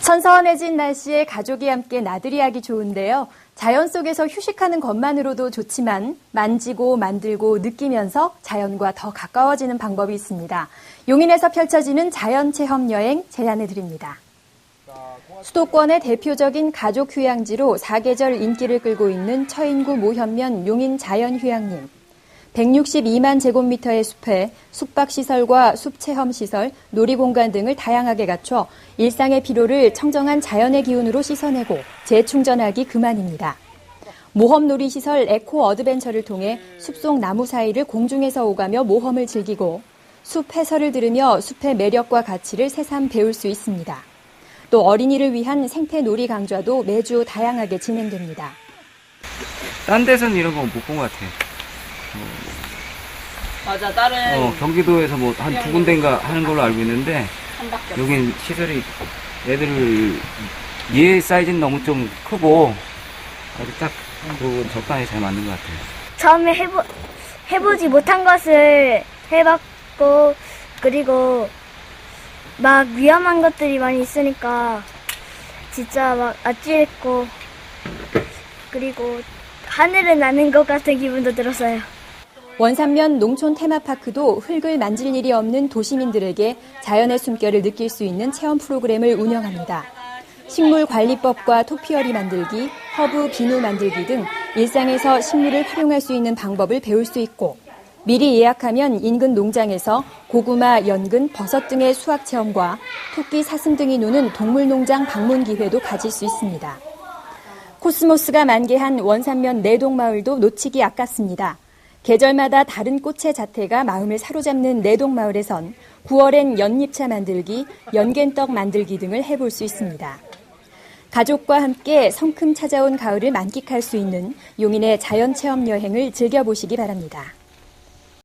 선선해진 날씨에 가족이 함께 나들이 하기 좋은데요. 자연 속에서 휴식하는 것만으로도 좋지만 만지고 만들고 느끼면서 자연과 더 가까워지는 방법이 있습니다. 용인에서 펼쳐지는 자연 체험 여행 제안해 드립니다. 수도권의 대표적인 가족 휴양지로 사계절 인기를 끌고 있는 처인구 모현면 용인 자연 휴양림. 162만 제곱미터의 숲에 숙박시설과 숲체험시설, 놀이공간 등을 다양하게 갖춰 일상의 피로를 청정한 자연의 기운으로 씻어내고 재충전하기 그만입니다. 모험 놀이시설 에코 어드벤처를 통해 숲속 나무 사이를 공중에서 오가며 모험을 즐기고 숲 해설을 들으며 숲의 매력과 가치를 새삼 배울 수 있습니다. 또 어린이를 위한 생태 놀이 강좌도 매주 다양하게 진행됩니다. 딴 데서는 이런 거못본 것 같아. 맞아, 다른 어, 경기도에서 뭐 한 두 군데인가 하는 걸로 알고 있는데, 한 바퀴 없어. 여긴 시설이 애들을, 얘 사이즈는 너무 좀 크고, 아주 딱, 그 적당히 잘 맞는 것 같아요. 처음에 해보, 해보지 못한 것을 해봤고, 그리고 막 위험한 것들이 많이 있으니까 진짜 막 아찔했고, 그리고 하늘을 나는 것 같은 기분도 들었어요. 원산면 농촌 테마파크도 흙을 만질 일이 없는 도시민들에게 자연의 숨결을 느낄 수 있는 체험 프로그램을 운영합니다. 식물 관리법과 토피어리 만들기, 허브 비누 만들기 등 일상에서 식물을 활용할 수 있는 방법을 배울 수 있고 미리 예약하면 인근 농장에서 고구마, 연근, 버섯 등의 수확 체험과 토끼 사슴 등이 노는 동물농장 방문 기회도 가질 수 있습니다. 코스모스가 만개한 원산면 내동마을도 놓치기 아깝습니다. 계절마다 다른 꽃의 자태가 마음을 사로잡는 내동마을에선 9월엔 연잎차 만들기, 연겐떡 만들기 등을 해볼 수 있습니다. 가족과 함께 성큼 찾아온 가을을 만끽할 수 있는 용인의 자연체험 여행을 즐겨보시기 바랍니다.